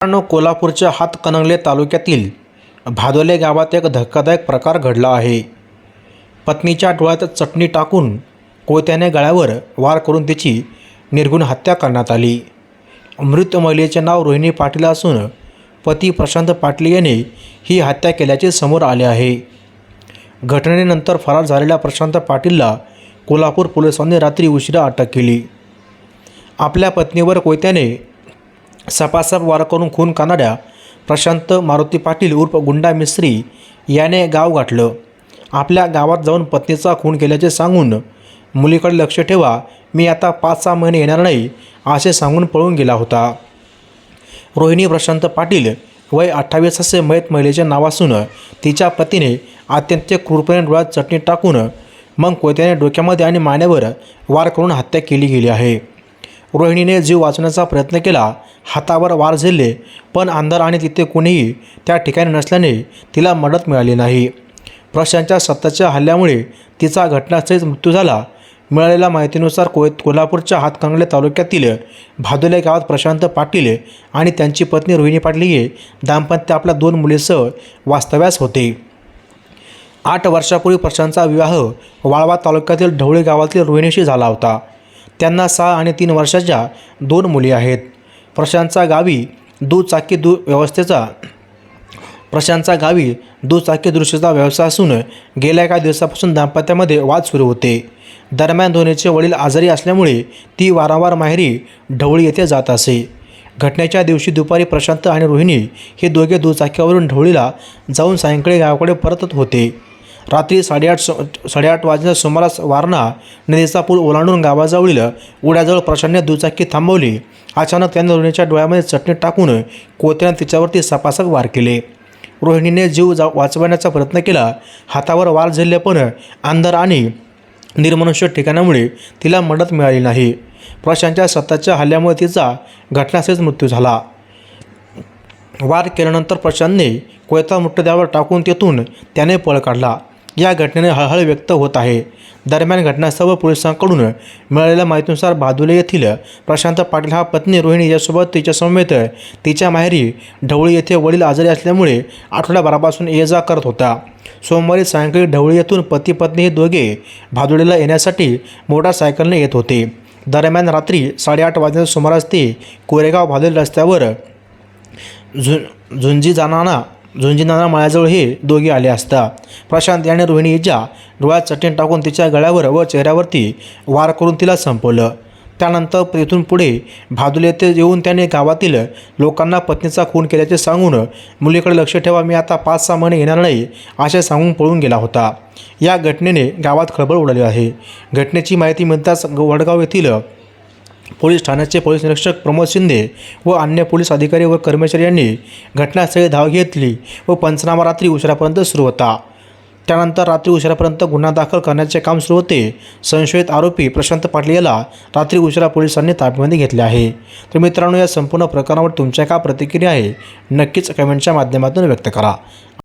मित्रांनो कोल्हापूरच्या हातकणंगले तालुक्यातील भादोले गावात एक धक्कादायक प्रकार घडला आहे. पत्नीच्या डोळ्यात चटणी टाकून कोयत्याने गळ्यावर वार करून तिची निर्गुण हत्या करण्यात आली. मृत महिलेचे नाव रोहिणी पाटील असून पती प्रशांत पाटील याने ही हत्या केल्याचे समोर आले आहे. घटनेनंतर फरार झालेल्या प्रशांत पाटीलला कोल्हापूर पोलिसांनी रात्री उशिरा अटक केली. आपल्या पत्नीवर कोयत्याने सपासप वार करून खून करणाऱ्या प्रशांत मारुती पाटील उर्फ गुंडा मिस्त्री याने गाव गाठलं. आपल्या गावात जाऊन पत्नीचा खून केल्याचे सांगून मुलीकडे लक्ष ठेवा मी आता पाच सहा महिने येणार नाही असे सांगून पळून गेला होता. रोहिणी प्रशांत पाटील वय अठ्ठावीस असे मयत महिलेचे नाव असून तिच्या पतीने अत्यंत क्रूरपणे डोळ्यात चटणी टाकून मग कोयत्याने डोक्यामध्ये आणि मानेवर वार करून हत्या केली गेली आहे. रोहिणीने जीव वाचवण्याचा प्रयत्न केला. हातावर वार झेलले पण अंधार आणि तिथे कोणीही त्या ठिकाणी नसल्याने तिला मदत मिळाली नाही. प्रशांतच्या सत्ताच्या हल्ल्यामुळे तिचा घटनास्थळीच मृत्यू झाला. मिळालेल्या माहितीनुसार कोय कोल्हापूरच्या हातकंगले तालुक्यातील भादोले गावात प्रशांत पाटील आणि त्यांची पत्नी रोहिणी पाटील हे दाम्पत्य आपल्या दोन मुलीसह वास्तव्यास होते. आठ वर्षापूर्वी प्रशांतचा विवाह वाळवा तालुक्यातील ढवळे गावातील रोहिणीशी झाला होता. त्यांना सहा आणि तीन वर्षाच्या दोन मुली आहेत. प्रशांतचा गावी दुचाकी दु व्यवस्थेचा प्रशांतचा गावी दुचाकी दृश्यचा व्यवसाय असून गेल्या काही दिवसापासून दाम्पत्यामध्ये वाद सुरू होते. दरम्यान धोनीचे वडील आजारी असल्यामुळे ती वारंवार माहेरी ढवळी येथे जात असे. घटनेच्या दिवशी दुपारी प्रशांत आणि रोहिणी हे दोघे दुचाकीवरून ढवळीला जाऊन सायंकाळी गावाकडे परतत होते. रात्री साडेआठ सु साडेआठ वाजल्या सुमारास वारणा नदीचा पूल ओलांडून गावाजवळील उड्याजवळ प्रशांतने दुचाकी थांबवली. अचानक त्याने रोहिणीच्या डोळ्यामध्ये चटणी टाकून कोत्याने तिच्यावरती सपासक वार केले. रोहिणीने जीव जा वाचवण्याचा प्रयत्न केला. हातावर वार झेलले पण अंधार आणि निर्मनुष्य ठिकाणामुळे तिला मदत मिळाली नाही. प्रशांतच्या सत्ताच्या हल्ल्यामुळे तिचा घटनास्थळीच मृत्यू झाला. वार केल्यानंतर प्रशांतने कोयता मृतदेहावर टाकून तेथून त्याने पळ काढला. या घटनेने हळहळ व्यक्त होत आहे. दरम्यान घटनास्थळावर पोलिसांकडून मिळालेल्या माहितीनुसार बादुले येथील प्रशांत पाटील हा पत्नी रोहिणी यासोबत तिच्या समेत तिच्या माहेरी ढवळी येथे वडील आजारी असल्यामुळे आठवड्याभरापासून ये जा करत होता. सोमवारी सायंकाळी ढवळी येथून पती पत्नी हे दोघे भादुळीला येण्यासाठी मोटारसायकलने येत होते. दरम्यान रात्री साडेआठ वाजण्याच्या सुमारास ते कोरेगाव भादुली रस्त्यावर झुं झुंजी जाणारा झुंजीनाना माळ्याजवळ हे दोघे आले असता. प्रशांत याने रोहिणीच्या डोळ्यात चटणी टाकून तिच्या गळ्यावर व चेहऱ्यावरती वार करून तिला संपवलं. त्यानंतर तेथून पुढे भादुले येथे येऊन त्याने गावातील लोकांना पत्नीचा खून केल्याचे सांगून मुलीकडे लक्ष ठेवा मी आता पाच सहा महिने येणार नाही असे सांगून पळून गेला होता. या घटनेने गावात खळबळ उडाली आहे. घटनेची माहिती मिळताच वडगाव येथील पोलीस ठाण्याचे पोलीस निरीक्षक प्रमोद शिंदे व अन्य पोलीस अधिकारी व कर्मचारी यांनी घटनास्थळी धाव घेतली व पंचनामा रात्री उशिरापर्यंत सुरू होता. त्यानंतर रात्री उशिरापर्यंत गुन्हा दाखल करण्याचे काम सुरू होते संशयित आरोपी प्रशांत पाटील याला रात्री उशिरा पोलिसांनी ताब्यामध्ये घेतले आहे. तर मित्रांनो या संपूर्ण प्रकरणावर तुमच्या काय प्रतिक्रिया आहे नक्कीच कमेंटच्या माध्यमातून व्यक्त करा.